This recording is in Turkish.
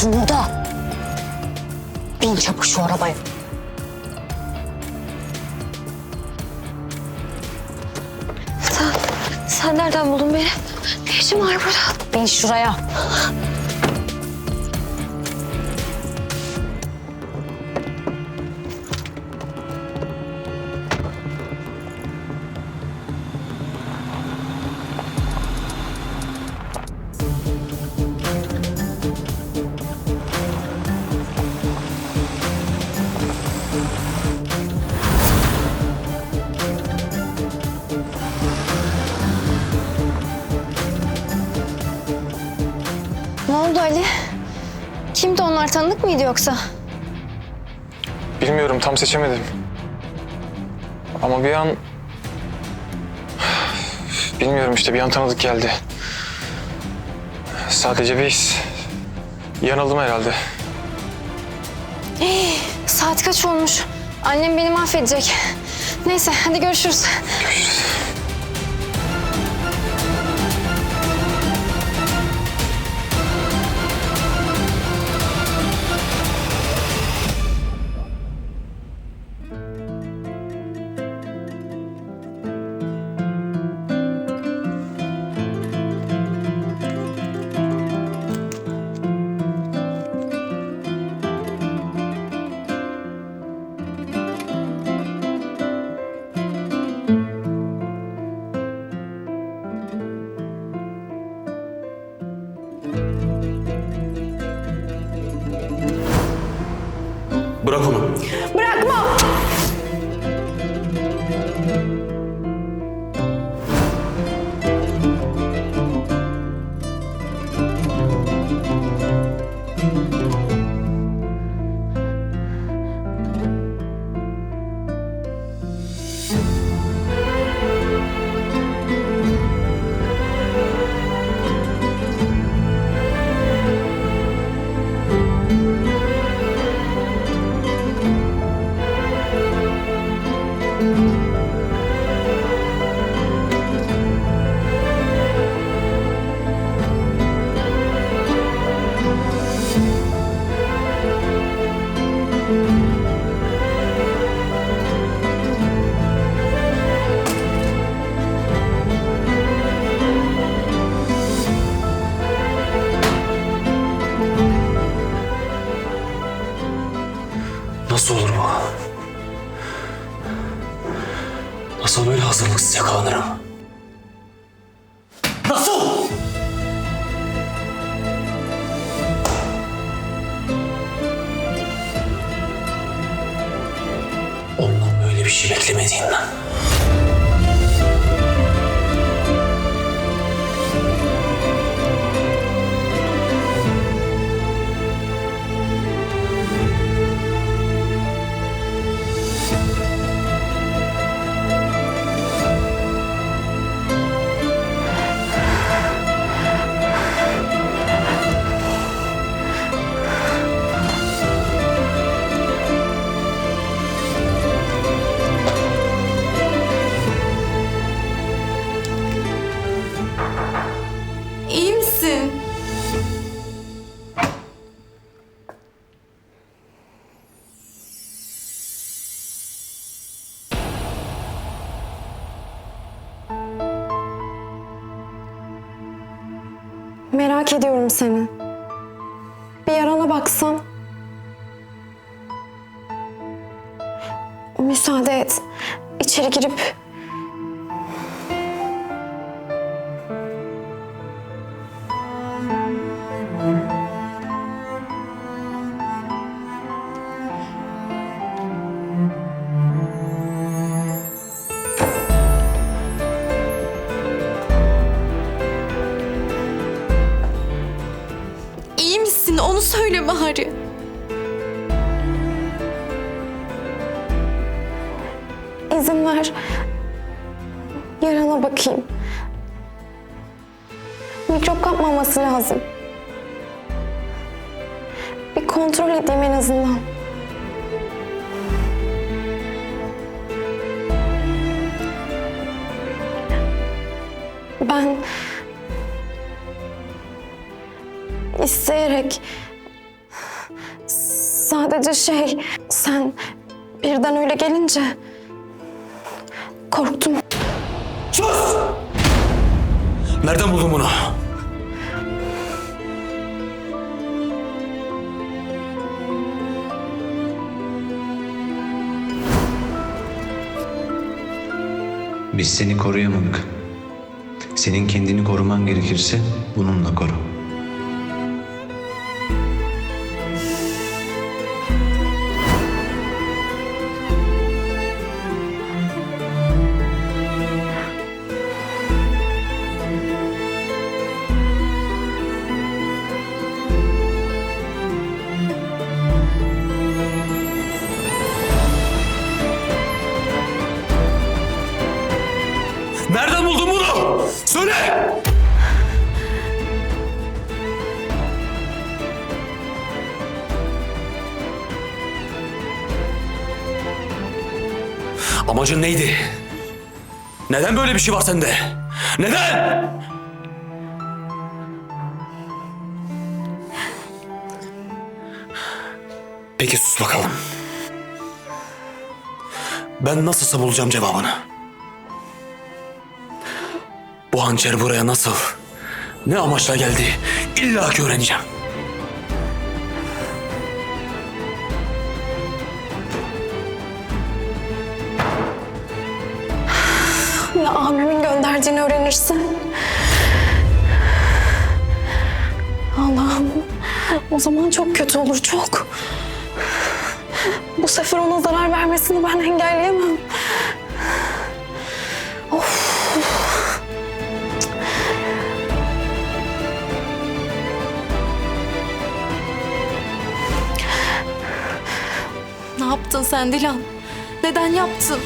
yapıyorsun burada? Bin çabuk şu arabaya. Sen, sen nereden buldun beni? Ne işin var burada? Bin şuraya. Ali? Kimdi onlar tanıdık mıydı yoksa? Bilmiyorum tam seçemedim. Ama bir an... Bilmiyorum işte bir an tanıdık geldi. Sadece bir his. Yanıldım herhalde. Saat kaç olmuş? Annem beni mahvedecek. Neyse hadi görüşürüz. Görüşürüz. ওরকম Nasıl böyle hazırlıksız yakalanırım? Nasıl? Ondan böyle bir şey beklemediğinden. Merak ediyorum seni. Bir yarana baksan. Müsaade et. İçeri girip söyle bari. izin ver. Yarana bakayım. Mikrop kapmaması lazım. Bir kontrol edeyim en azından. Ben isteyerek Sadece şey, sen birden öyle gelince korktum. Sus! Nereden buldun bunu? Biz seni koruyamadık. Senin kendini koruman gerekirse bununla koru. Amacın neydi? Neden böyle bir şey var sende? Neden? Peki sus bakalım. Ben nasılsa bulacağım cevabını. Bu hançer buraya nasıl, ne amaçla geldi illa ki öğreneceğim. Abimin gönderdiğini öğrenirsin. Allah'ım. O zaman çok kötü olur, çok. Bu sefer ona zarar vermesini ben engelleyemem. Ne yaptın sen Dilan? Neden yaptın?